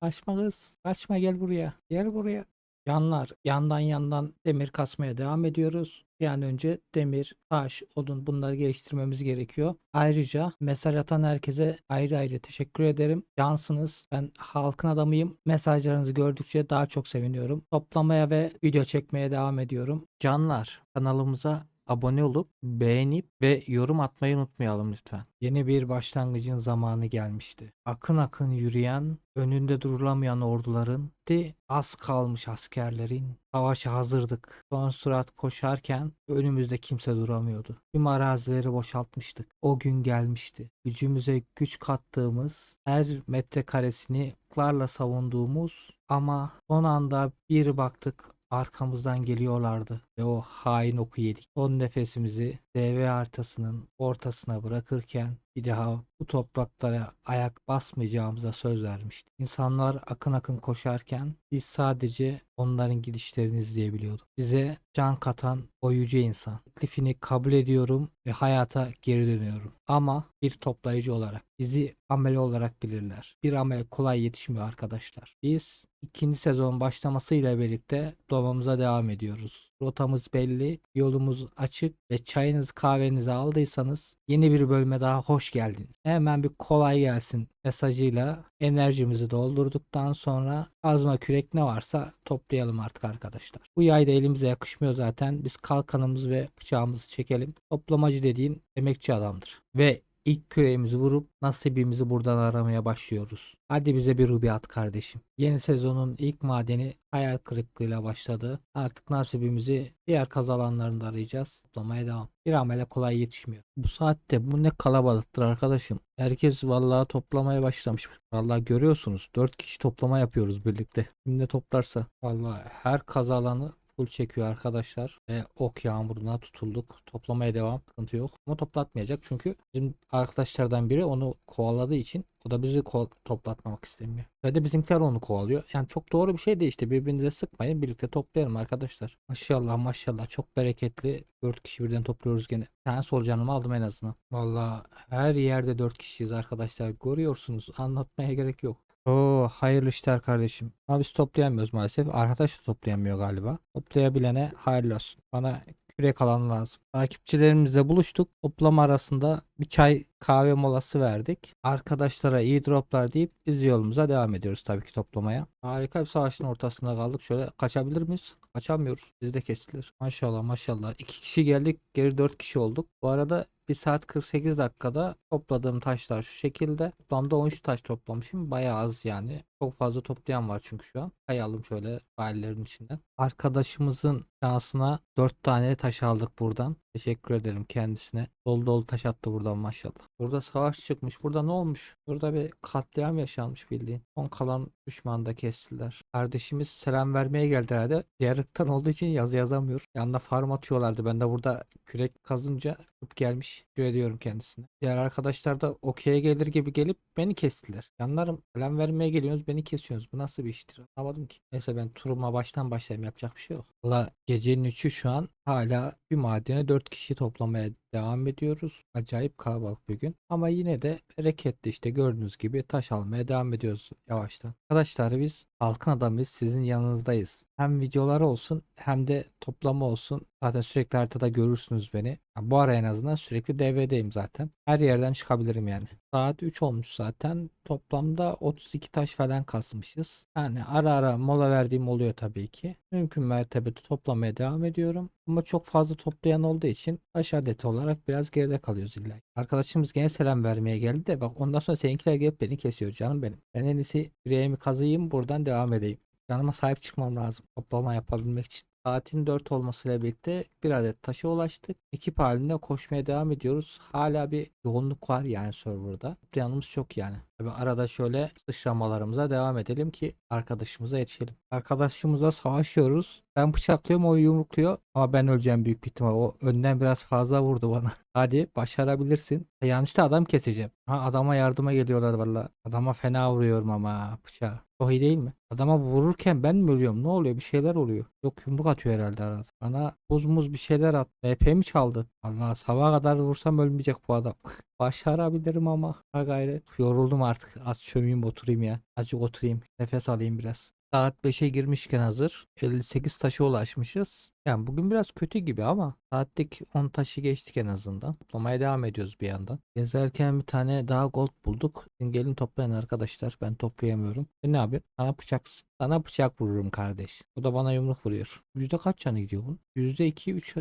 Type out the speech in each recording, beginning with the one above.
Kaçma kız. Kaçma gel buraya. Gel buraya. Yanlar yandan yandan demir kasmaya devam ediyoruz. Bir an önce demir, taş, odun bunları geliştirmemiz gerekiyor. Ayrıca mesaj atan herkese ayrı ayrı teşekkür ederim. Cansınız. Ben halkın adamıyım. Mesajlarınızı gördükçe daha çok seviniyorum. Toplamaya ve video çekmeye devam ediyorum. Canlar kanalımıza abone olup beğenip ve yorum atmayı unutmayalım lütfen. Yeni bir başlangıcın zamanı gelmişti. Akın akın yürüyen, önünde durulamayan orduların de az kalmış askerlerin savaşa hazırdık. Son sürat koşarken önümüzde kimse duramıyordu. Tüm arazileri boşaltmıştık. O gün gelmişti. Gücümüze güç kattığımız, her metrekaresini oklarla savunduğumuz ama son anda bir baktık arkamızdan geliyorlardı ve o hain oku yedik. Son nefesimizi DV haritasının ortasına bırakırken bir daha bu topraklara ayak basmayacağımıza söz vermiştik. İnsanlar akın akın koşarken biz sadece onların gidişlerini izleyebiliyorduk. Bize can katan o yüce insan. Teklifini kabul ediyorum ve hayata geri dönüyorum. Ama bir toplayıcı olarak bizi amele olarak bilirler. Bir amele kolay yetişmiyor arkadaşlar. Biz ikinci sezon başlamasıyla birlikte doğmamıza devam ediyoruz. Rotamız belli, yolumuz açık ve çayınızı kahvenizi aldıysanız yeni bir bölüme daha hoş geldin. Hemen bir kolay gelsin mesajıyla enerjimizi doldurduktan sonra azma kürek ne varsa toplayalım artık arkadaşlar. Bu yay da elimize yakışmıyor zaten. Biz kalkanımızı ve bıçağımızı çekelim. Toplamacı dediğin emekçi adamdır. Ve ilk küreğimizi vurup nasibimizi buradan aramaya başlıyoruz. Hadi bize bir rubi at kardeşim. Yeni sezonun ilk madeni hayal kırıklığıyla başladı. Artık nasibimizi diğer kaz alanlarında arayacağız. Toplamaya devam. Bir amele kolay yetişmiyor. Bu saatte bu ne kalabalıktır arkadaşım. Herkes vallahi toplamaya başlamış. Vallahi görüyorsunuz 4 kişi toplama yapıyoruz birlikte. Kim ne toplarsa. Vallahi her kaz alanı full çekiyor arkadaşlar. Ve ok yağmuruna tutulduk. Toplamaya devam. Sıkıntı yok. Ama toplatmayacak çünkü bizim arkadaşlardan biri onu kovaladığı için o da bizi toplatmamak istemiyor. Ve de bizimkiler onu kovalıyor. Yani çok doğru bir şey değil işte. Birbirinize sıkmayın. Birlikte toplayalım arkadaşlar. Maşallah maşallah. Çok bereketli. 4 kişi birden topluyoruz gene. Bir tane solucanımı aldım en azından. Valla her yerde 4 kişiyiz arkadaşlar. Görüyorsunuz. Anlatmaya gerek yok. Oo hayırlı işler kardeşim. Ama biz toplayamıyoruz maalesef. Arkadaş da toplayamıyor galiba. Toplayabilene hayırlı olsun. Bana kürek alan lazım. Takipçilerimizle buluştuk. Toplama arasında bir çay kahve molası verdik. Arkadaşlara iyi droplar deyip biz yolumuza devam ediyoruz tabii ki toplamaya. Harika bir savaşın ortasında kaldık. Şöyle kaçabilir miyiz? Kaçamıyoruz. Biz de kestiler. Maşallah maşallah. İki kişi geldik. Geri dört kişi olduk. Bu arada 1 saat 48 dakikada topladığım taşlar şu şekilde. Toplamda 13 taş toplamışım. Bayağı az yani. Çok fazla toplayan var çünkü şu an. Kayalım şöyle faillerin içinden. Arkadaşımızın şansına 4 tane taş aldık buradan. Teşekkür ederim kendisine. Dolu dolu taş attı buradan maşallah. Burada savaş çıkmış. Burada ne olmuş? Burada bir katliam yaşanmış bildiğin. Son kalan düşmanı da kestiler. Kardeşimiz selam vermeye geldi herhalde. Diğer ırktan olduğu için yazı yazamıyor. Yanında farm atıyorlardı. Ben de burada kürek kazınca tutup gelmiş. Teşekkür kendisine. Diğer arkadaşlar da okey'e gelir gibi gelip beni kestiler. Yanlarım selam vermeye geliyorsunuz beni kesiyorsunuz. Bu nasıl bir iştir? Anlamadım ki. Neyse ben turuma baştan başlayayım. Yapacak bir şey yok. Valla gecenin üçü şu an hala bir madene 4 kişi toplamaya devam ediyoruz. Acayip kalabalık bir gün. Ama yine de bereketli işte gördüğünüz gibi taş almaya devam ediyoruz yavaştan. Arkadaşlar biz halkın adamıyız. Sizin yanınızdayız. Hem videolar olsun hem de toplama olsun. Zaten sürekli haritada görürsünüz beni. Bu ara en azından sürekli DVD'yim zaten. Her yerden çıkabilirim yani. Saat 3 olmuş zaten. Toplamda 32 taş falan kasmışız. Yani ara ara mola verdiğim oluyor tabii ki. Mümkün mertebede toplamaya devam ediyorum. Ama çok fazla toplayan olduğu için taş adeti olarak biraz geride kalıyoruz illa. Arkadaşımız gene selam vermeye geldi de bak ondan sonra seninkiler gelip beni kesiyor canım benim. Ben en iyisi yüreğimi kazıyım buradan devam edeyim. Canıma sahip çıkmam lazım toplama yapabilmek için. Saatin 4 olmasıyla birlikte bir adet taşa ulaştık. Ekip halinde koşmaya devam ediyoruz. Hala bir yoğunluk var yani serverda. Planımız çok yani. Tabi arada şöyle sıçramalarımıza devam edelim ki arkadaşımıza yetişelim. Arkadaşımıza savaşıyoruz. Ben bıçaklıyorum o yumrukluyor ama ben öleceğim büyük bir ihtimal. O önden biraz fazla vurdu bana. Hadi başarabilirsin. E, yanlışta adam keseceğim. Ha adama yardıma geliyorlar valla. Adama fena vuruyorum ama bıçağı. Çok iyi değil mi? Adama vururken ben mi ölüyorum? Ne oluyor? Bir şeyler oluyor. Yok yumruk atıyor herhalde arada. Bana buz muz bir şeyler at. MP mi çaldı? Allah sabaha kadar vursam ölmeyecek bu adam. Başarabilirim ama. Ha gayret. Yoruldum artık. Az çömeyim oturayım ya. Azıcık oturayım. Nefes alayım biraz. Saat 5'e girmişken hazır. 58 taşa ulaşmışız. Yani bugün biraz kötü gibi ama saatlik 10 taşı geçtik en azından. Toplamaya devam ediyoruz bir yandan. Gezerken bir tane daha gold bulduk. Gelin toplayın arkadaşlar. Ben toplayamıyorum. E ne abi? Sana bıçak, sana bıçak vururum kardeş. O da bana yumruk vuruyor. Yüzde kaç canı gidiyor bunun? Yüzde 2, 3,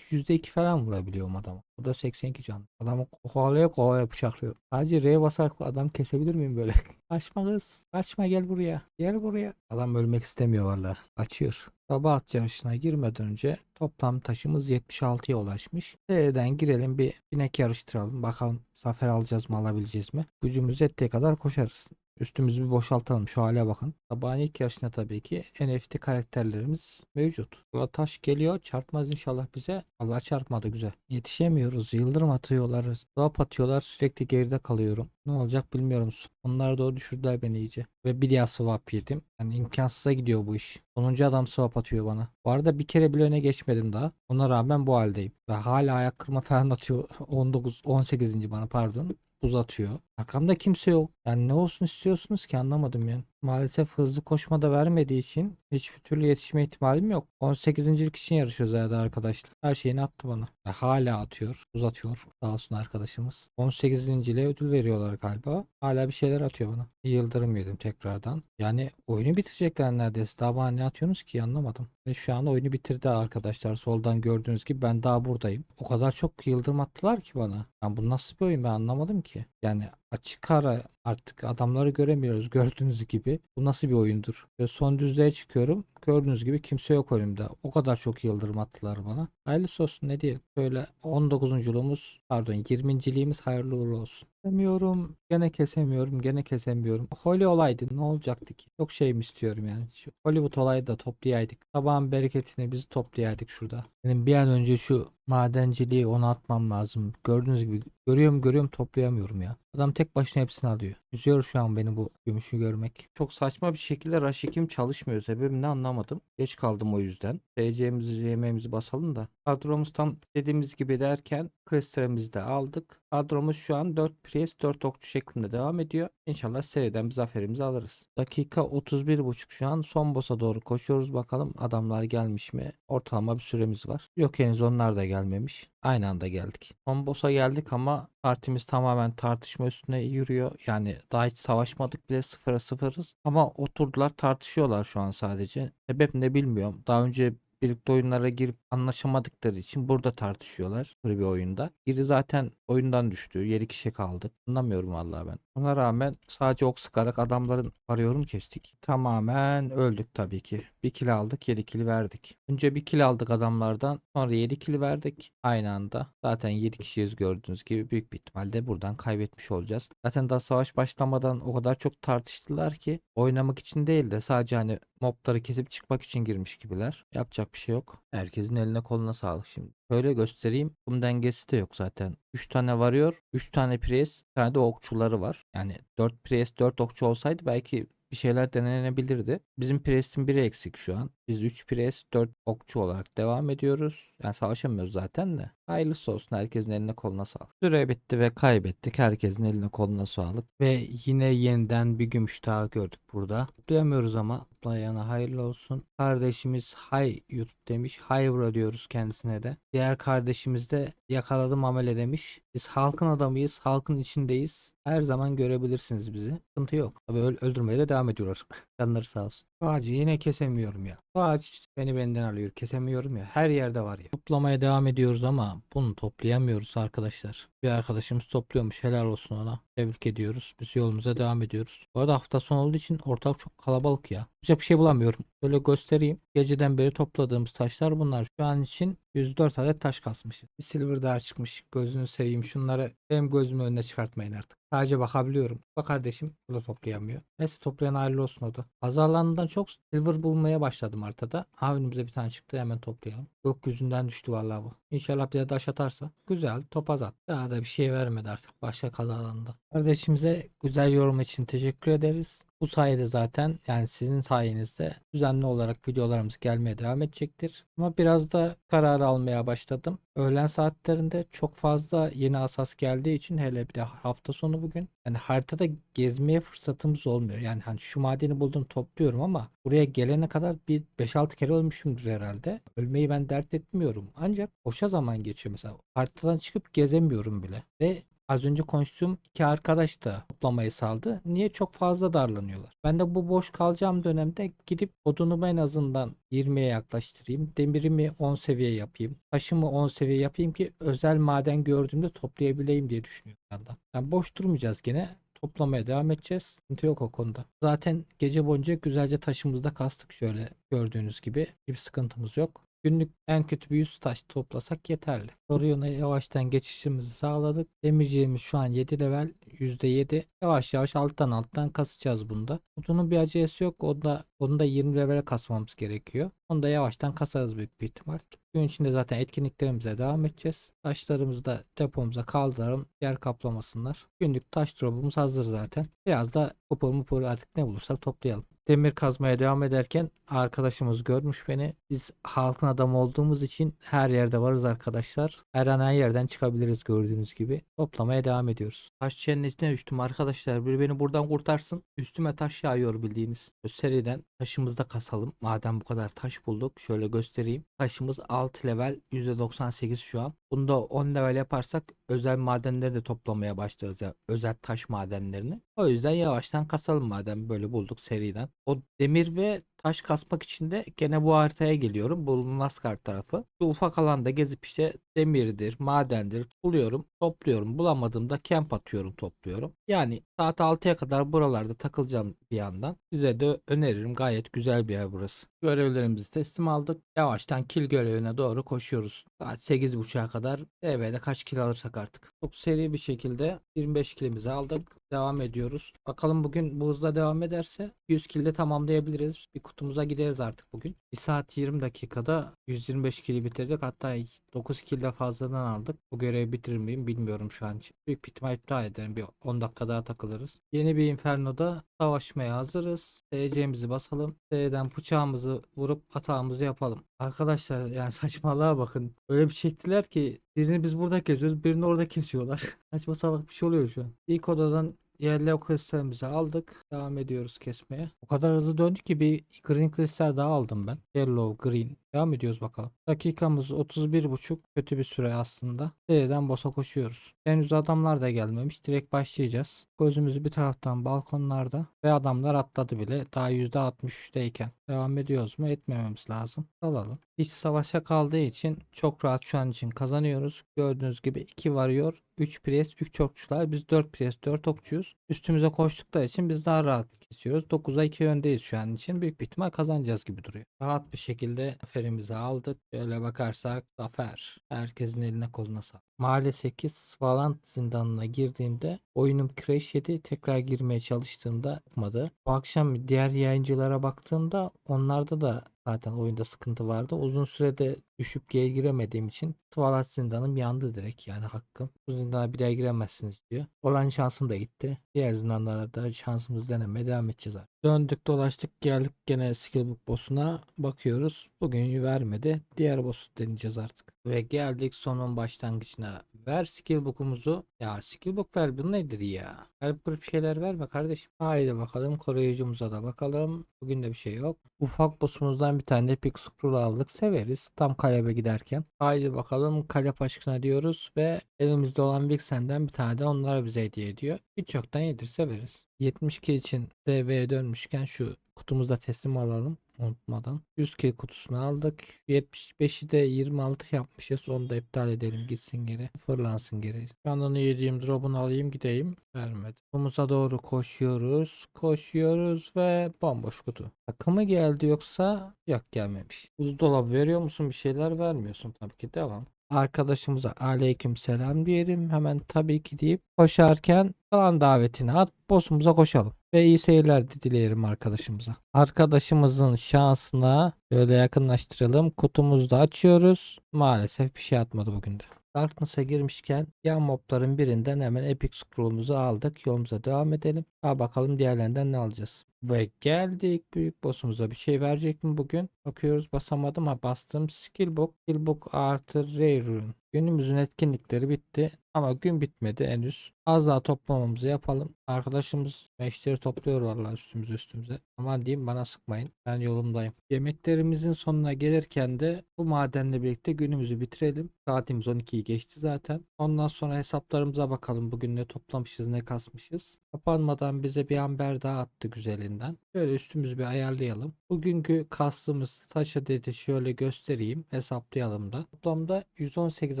yüzde 2 falan vurabiliyorum adamı. O da 82 can. Adamı kovalaya kovalaya bıçaklıyor. Sadece R'ye basarak adam kesebilir miyim böyle? Kaçma kız. Kaçma gel buraya. Gel buraya. Adam ölmek istemiyor valla. Açıyor. Sabah at yarışına girmeden önce toplam taşımız 76'ya ulaşmış. D'den girelim bir binek yarıştıralım. Bakalım zafer alacağız mı alabileceğiz mi? Gücümüz yettiği kadar koşarız. Üstümüzü bir boşaltalım. Şu hale bakın. Sabahın ilk yarışında tabii ki NFT karakterlerimiz mevcut. Valla taş geliyor. Çarpmaz inşallah bize. Allah çarpmadı güzel. Yetişemiyoruz. Yıldırım atıyorlar. Swap atıyorlar. Sürekli geride kalıyorum. Ne olacak bilmiyorum. Onlar doğru düşürdüler beni iyice. Ve bir daha swap yedim. Yani imkansıza gidiyor bu iş. Sonuncu adam swap atıyor bana. Bu arada bir kere bile öne geçmedim daha. Ona rağmen bu haldeyim. Ve hala ayak kırma falan atıyor. 19, 18. bana pardon buz atıyor. Arkamda kimse yok. Yani ne olsun istiyorsunuz ki anlamadım yani. Maalesef hızlı koşma da vermediği için hiçbir türlü yetişme ihtimalim yok. 18. için yarışıyoruz herhalde arkadaşlar. Her şeyini attı bana. Ve hala atıyor. Buz atıyor. Sağ olsun arkadaşımız. 18. ile ödül veriyorlar galiba. Hala bir şeyler atıyor bana. Bir Yıldırım yedim tekrardan. Yani oyunu bitirecekler neredeyse. Daha bana ne atıyorsunuz ki anlamadım. Ve şu an oyunu bitirdi arkadaşlar. Soldan gördüğünüz gibi ben daha buradayım. O kadar çok yıldırım attılar ki bana. Yani bu nasıl bir oyun ben anlamadım ki. Yani açık ara artık adamları göremiyoruz gördüğünüz gibi. Bu nasıl bir oyundur? Ve son düzlüğe çıkıyorum. Gördüğünüz gibi kimse yok önümde. O kadar çok yıldırım attılar bana. Hayırlısı olsun ne diyelim. Böyle 19'unculuğumuz pardon 20.liğimiz hayırlı uğurlu olsun. Kesemiyorum. Gene kesemiyorum. Gene kesemiyorum. Holy olaydı. Ne olacaktı ki? Çok şey mi istiyorum yani. Şu Hollywood olayı da toplayaydık. Sabahın bereketini biz toplayaydık şurada. Benim bir an önce şu madenciliği ona atmam lazım. Gördüğünüz gibi görüyorum görüyorum toplayamıyorum ya. Adam tek başına hepsini alıyor. Üzüyor şu an beni bu gümüşü görmek. Çok saçma bir şekilde 2'm çalışmıyor. Sebebini anlamadım. Geç kaldım o yüzden. TC'mizi, YM'mizi basalım da. Kadromuz tam dediğimiz gibi derken kristalimizi de aldık. Kadromuz şu an 4 priest 4 okçu şeklinde devam ediyor. İnşallah seriden bir zaferimizi alırız. Dakika 31.5 şu an son boss'a doğru koşuyoruz bakalım adamlar gelmiş mi? Ortalama bir süremiz var. Yok henüz onlar da gelmemiş. Aynı anda geldik. Son boss'a geldik ama partimiz tamamen tartışma üstüne yürüyor. Yani daha hiç savaşmadık bile sıfıra sıfırız. Ama oturdular tartışıyorlar şu an sadece. Sebep ne bilmiyorum. Daha önce birlikte oyunlara girip anlaşamadıkları için burada tartışıyorlar böyle bir oyunda. Biri zaten oyundan düştü. Yedi kişi kaldık. Anlamıyorum vallahi ben. Ona rağmen sadece ok sıkarak adamların arıyorum kestik. Tamamen öldük tabii ki. Bir kill aldık, yedi kill verdik. Önce bir kill aldık adamlardan. Sonra yedi kill verdik aynı anda. Zaten yedi kişiyiz gördüğünüz gibi büyük bir ihtimalle buradan kaybetmiş olacağız. Zaten daha savaş başlamadan o kadar çok tartıştılar ki oynamak için değil de sadece hani mobları kesip çıkmak için girmiş gibiler. Yapacak bir şey yok. Herkesin eline koluna sağlık şimdi. Şöyle göstereyim. Kum dengesi de yok zaten. 3 tane varıyor. 3 tane pres. Bir tane de okçuları var. Yani 4 pres 4 okçu olsaydı belki bir şeyler denenebilirdi. Bizim presin biri eksik şu an. Biz 3 pres 4 okçu olarak devam ediyoruz. Yani savaşamıyoruz zaten de. Hayırlısı olsun. Herkesin eline koluna sağlık. Süre bitti ve kaybettik. Herkesin eline koluna sağlık. Ve yine yeniden bir gümüş daha gördük burada. Duyamıyoruz ama Toplayana hayırlı olsun. Kardeşimiz hay YouTube demiş. Hay bro diyoruz kendisine de. Diğer kardeşimiz de yakaladım amele demiş. Biz halkın adamıyız. Halkın içindeyiz. Her zaman görebilirsiniz bizi. Sıkıntı yok. Tabii öl- öldürmeye de devam ediyorlar. Canları sağ olsun. Bu ağacı yine kesemiyorum ya. Bu ağaç beni benden alıyor. Kesemiyorum ya. Her yerde var ya. Toplamaya devam ediyoruz ama bunu toplayamıyoruz arkadaşlar. Bir arkadaşımız topluyormuş. Helal olsun ona. Tebrik ediyoruz. Biz yolumuza devam ediyoruz. Bu arada hafta sonu olduğu için ortalık çok kalabalık ya. Yapacak bir şey bulamıyorum. Böyle göstereyim. Geceden beri topladığımız taşlar bunlar. Şu an için 104 adet taş kasmışız. Bir silver daha çıkmış. Gözünü seveyim. Şunları benim gözümün önüne çıkartmayın artık. Sadece bakabiliyorum. Bak kardeşim o da toplayamıyor. Neyse toplayan hayırlı olsun o da. Pazarlarından çok silver bulmaya başladım haritada. Ha önümüze bir tane çıktı hemen toplayalım. Gökyüzünden düştü vallahi bu. İnşallah bize taş atarsa. Güzel topaz at. Daha da bir şey vermedi artık başka kazalarında. Kardeşimize güzel yorum için teşekkür ederiz. Bu sayede zaten yani sizin sayenizde düzenli olarak videolarımız gelmeye devam edecektir. Ama biraz da karar almaya başladım. Öğlen saatlerinde çok fazla yeni asas geldiği için hele bir de hafta sonu bugün. Yani haritada gezmeye fırsatımız olmuyor. Yani hani şu madeni buldum topluyorum ama buraya gelene kadar bir 5-6 kere ölmüşümdür herhalde. Ölmeyi ben dert etmiyorum. Ancak boşa zaman geçiyor mesela. Haritadan çıkıp gezemiyorum bile. Ve Az önce konuştuğum iki arkadaş da toplamayı saldı. Niye? Çok fazla darlanıyorlar. Ben de bu boş kalacağım dönemde gidip odunumu en azından 20'ye yaklaştırayım. Demirimi 10 seviye yapayım. Taşımı 10 seviye yapayım ki özel maden gördüğümde toplayabileyim diye düşünüyorum. Yani boş durmayacağız gene. Toplamaya devam edeceğiz. Sıkıntı yok o konuda. Zaten gece boyunca güzelce taşımızda kastık şöyle gördüğünüz gibi. Bir sıkıntımız yok. Günlük en kötü bir 100 taş toplasak yeterli. Orion'a yavaştan geçişimizi sağladık. Demirciğimiz şu an 7 level %7. Yavaş yavaş alttan alttan kasacağız bunda. Kutunun bir acelesi yok. O da, onu da 20 levele kasmamız gerekiyor. Onu da yavaştan kasarız büyük bir ihtimal. Gün içinde zaten etkinliklerimize devam edeceğiz. Taşlarımızı da depomuza kaldıralım. Yer kaplamasınlar. Günlük taş drop'umuz hazır zaten. Biraz da kupur mupur artık ne bulursak toplayalım. Demir kazmaya devam ederken arkadaşımız görmüş beni. Biz halkın adamı olduğumuz için her yerde varız arkadaşlar. Her an her yerden çıkabiliriz gördüğünüz gibi. Toplamaya devam ediyoruz. Taş içine düştüm arkadaşlar. Biri beni buradan kurtarsın. Üstüme taş yağıyor bildiğiniz. Seriden taşımızı da kasalım. Madem bu kadar taş bulduk. Şöyle göstereyim. Taşımız 6 level %98 şu an. Bunu da 10 level yaparsak özel madenleri de toplamaya başlarız ya. Özel taş madenlerini. O yüzden yavaştan kasalım madem böyle bulduk seriden. O demir ve taş kasmak için de gene bu haritaya geliyorum. Bu Naskar tarafı. Şu ufak alanda gezip işte demirdir, madendir buluyorum, topluyorum. Bulamadığımda camp atıyorum, topluyorum. Yani saat 6'ya kadar buralarda takılacağım bir yandan. Size de öneririm. Gayet güzel bir yer burası. Görevlerimizi teslim aldık. Yavaştan kill görevine doğru koşuyoruz. Saat 8.30'a kadar TV'de kaç kill alırsak artık. Çok seri bir şekilde 25 kilimizi aldık. Devam ediyoruz. Bakalım bugün bu hızla devam ederse 100 kilde tamamlayabiliriz. Bir kutumuza gideriz artık bugün. 1 saat 20 dakikada 125 kili bitirdik. Hatta 9 kilde fazladan aldık. Bu görevi bitirir miyim bilmiyorum şu an için. Büyük bir ihtimal iptal ederim. Bir 10 dakika daha takılırız. Yeni bir Inferno'da savaşmaya hazırız. DC'mizi basalım. D'den bıçağımızı vurup atağımızı yapalım. Arkadaşlar yani saçmalığa bakın. Öyle bir çektiler ki birini biz burada kesiyoruz. Birini orada kesiyorlar. Saçma salak bir şey oluyor şu an. İlk odadan Yellow kristalimizi aldık. Devam ediyoruz kesmeye. O kadar hızlı döndük ki bir green kristal daha aldım ben. Yellow, green. Devam ediyoruz bakalım. Dakikamız 31.5. Kötü bir süre aslında. D'den boss'a koşuyoruz. Henüz adamlar da gelmemiş. Direkt başlayacağız. Gözümüzü bir taraftan balkonlarda. Ve adamlar atladı bile. Daha %63'teyken. Devam ediyoruz mu? Etmememiz lazım. Alalım. Hiç savaşa kaldığı için çok rahat şu an için kazanıyoruz. Gördüğünüz gibi 2 varıyor. 3 pres, 3 okçular. Biz 4 pres, 4 okçuyuz. Üstümüze koştukları için biz daha rahat kesiyoruz. 9'a 2 öndeyiz şu an için. Büyük bir ihtimal kazanacağız gibi duruyor. Rahat bir şekilde zaferimizi aldık. Şöyle bakarsak zafer. Herkesin eline koluna sağlık. Mahalle 8 Svalant zindanına girdiğimde oyunum crash yedi. Tekrar girmeye çalıştığımda çıkmadı. Bu akşam diğer yayıncılara baktığımda onlarda da zaten oyunda sıkıntı vardı. Uzun sürede düşüp geri giremediğim için Svalat zindanım yandı direkt yani hakkım. Bu zindana bir daha giremezsiniz diyor. Olan şansım da gitti. Diğer zindanlarda şansımız denemeye devam edeceğiz artık. Döndük dolaştık geldik gene skillbook boss'una bakıyoruz. Bugün vermedi. Diğer boss'u deneyeceğiz artık. Ve geldik sonun başlangıcına. Ver skillbook'umuzu. Ya skillbook ver bu nedir ya? Kalp kırıp şeyler verme kardeşim. Haydi bakalım koruyucumuza da bakalım. Bugün de bir şey yok. Ufak boss'umuzdan bir tane epic scroll aldık. Severiz. Tam kalebe giderken. Haydi bakalım kalep aşkına diyoruz ve elimizde olan Vixen'den bir tane de onlara bize hediye ediyor. Hiç yoktan yedir severiz. 72 için DV'ye dönmüşken şu kutumuza teslim alalım unutmadan. 100 kill kutusunu aldık. 75'i de 26 yapmışız. Onu da iptal edelim gitsin geri. Fırlansın geri. Canını yediğim drop'unu alayım gideyim. Vermedi. Kutumuza doğru koşuyoruz. Koşuyoruz ve bomboş kutu. Takımı geldi yoksa yok gelmemiş. Buzdolabı veriyor musun bir şeyler vermiyorsun tabii ki devam. Arkadaşımıza aleyküm selam diyelim. Hemen tabii ki deyip koşarken kalan davetini at. Boss'umuza koşalım. Ve iyi seyirler dileyelim arkadaşımıza. Arkadaşımızın şansına böyle yakınlaştıralım. Kutumuzu da açıyoruz. Maalesef bir şey atmadı bugün de. Darkness'a girmişken yan mobların birinden hemen Epic Scroll'umuzu aldık. Yolumuza devam edelim. Ha bakalım diğerlerinden ne alacağız. Ve geldik büyük boss'umuza bir şey verecek mi bugün? Bakıyoruz basamadım ama bastım skill book. Skill book artı rare rune. Günümüzün etkinlikleri bitti ama gün bitmedi henüz. Az daha toplamamızı yapalım. Arkadaşımız meşleri topluyor vallahi üstümüze üstümüze. Aman diyeyim bana sıkmayın. Ben yolumdayım. Yemeklerimizin sonuna gelirken de bu madenle birlikte günümüzü bitirelim. Saatimiz 12'yi geçti zaten. Ondan sonra hesaplarımıza bakalım. Bugün ne toplamışız ne kasmışız. Kapanmadan bize bir amber daha attı güzelinden. Şöyle üstümüzü bir ayarlayalım. Bugünkü kastığımız taş adeti şöyle göstereyim. Hesaplayalım da. Toplamda 118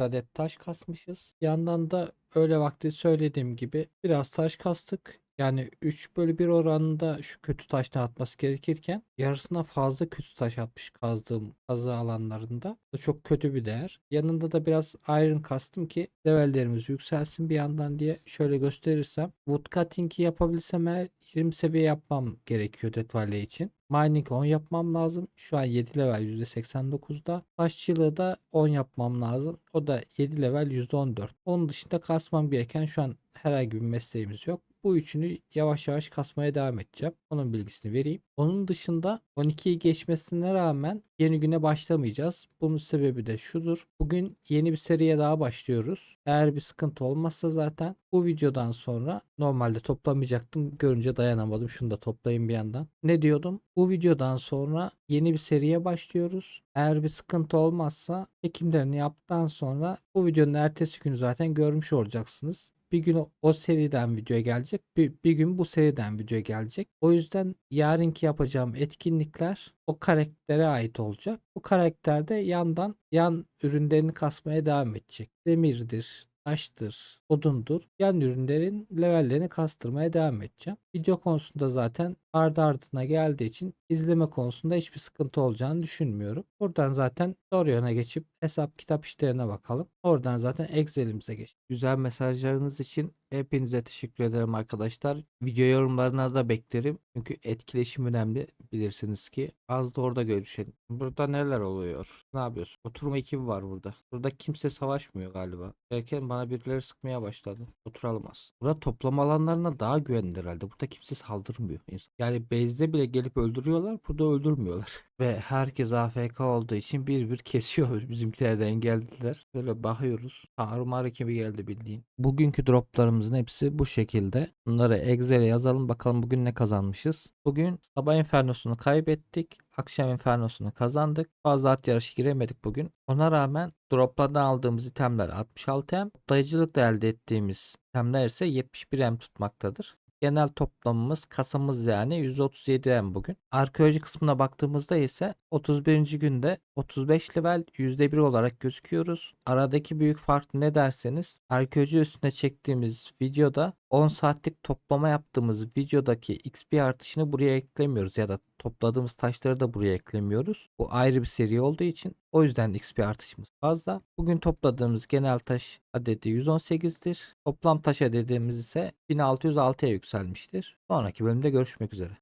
adet taş kasmışız. Yandan da öyle vakti söylediğim gibi biraz taş kastık. Yani 3 bölü 1 oranında şu kötü taştan atması gerekirken yarısına fazla kötü taş atmış kazdığım kazı alanlarında. Bu çok kötü bir değer. Yanında da biraz iron kastım ki levellerimiz yükselsin bir yandan diye şöyle gösterirsem. Wood cutting'i yapabilsem eğer 20 seviye yapmam gerekiyor Death Valley için. Mining 10 yapmam lazım. Şu an 7 level %89'da. Taşçılığı da 10 yapmam lazım. O da 7 level %14. Onun dışında kasmam gereken şu an herhangi bir mesleğimiz yok. Bu üçünü yavaş yavaş kasmaya devam edeceğim. Onun bilgisini vereyim. Onun dışında 12'yi geçmesine rağmen yeni güne başlamayacağız. Bunun sebebi de şudur. Bugün yeni bir seriye daha başlıyoruz. Eğer bir sıkıntı olmazsa zaten bu videodan sonra normalde toplamayacaktım. Görünce dayanamadım. Şunu da toplayayım bir yandan. Ne diyordum? Bu videodan sonra yeni bir seriye başlıyoruz. Eğer bir sıkıntı olmazsa çekimlerini yaptıktan sonra bu videonun ertesi günü zaten görmüş olacaksınız bir gün o, seriden video gelecek. Bir, bir gün bu seriden video gelecek. O yüzden yarınki yapacağım etkinlikler o karaktere ait olacak. Bu karakterde yandan yan ürünlerini kasmaya devam edecek. Demirdir, taştır, odundur. Yan ürünlerin levellerini kastırmaya devam edeceğim. Video konusunda zaten ardı ardına geldiği için izleme konusunda hiçbir sıkıntı olacağını düşünmüyorum. Buradan zaten Dorion'a geçip hesap kitap işlerine bakalım. Oradan zaten Excel'imize geç. Güzel mesajlarınız için hepinize teşekkür ederim arkadaşlar. Video yorumlarına da beklerim. Çünkü etkileşim önemli bilirsiniz ki. Az da orada görüşelim. Burada neler oluyor? Ne yapıyorsun? Oturma ekibi var burada. Burada kimse savaşmıyor galiba. Derken bana birileri sıkmaya başladı. Oturalım az. Burada toplama alanlarına daha güvenli herhalde. Burada kimse saldırmıyor. insan. Yani base'de bile gelip öldürüyorlar. Burada öldürmüyorlar. Ve herkes AFK olduğu için bir bir kesiyor. Bizimkilerden geldiler. Böyle bakıyoruz. Tarumar ekibi geldi bildiğin. Bugünkü droplarımızın hepsi bu şekilde. Bunları Excel'e yazalım bakalım bugün ne kazanmışız. Bugün sabah infernosunu kaybettik. Akşam infernosunu kazandık. Fazla at yarışı giremedik bugün. Ona rağmen droplardan aldığımız itemler 66 M. Dayıcılıkla elde ettiğimiz itemler ise 71 M tutmaktadır. Genel toplamımız kasamız yani 137 M bugün. Arkeoloji kısmına baktığımızda ise 31. günde 35 level %1 olarak gözüküyoruz. Aradaki büyük fark ne derseniz arkeoloji üstüne çektiğimiz videoda 10 saatlik toplama yaptığımız videodaki XP artışını buraya eklemiyoruz ya da topladığımız taşları da buraya eklemiyoruz. Bu ayrı bir seri olduğu için o yüzden XP artışımız fazla. Bugün topladığımız genel taş adedi 118'dir. Toplam taş adedimiz ise 1606'ya yükselmiştir. Sonraki bölümde görüşmek üzere.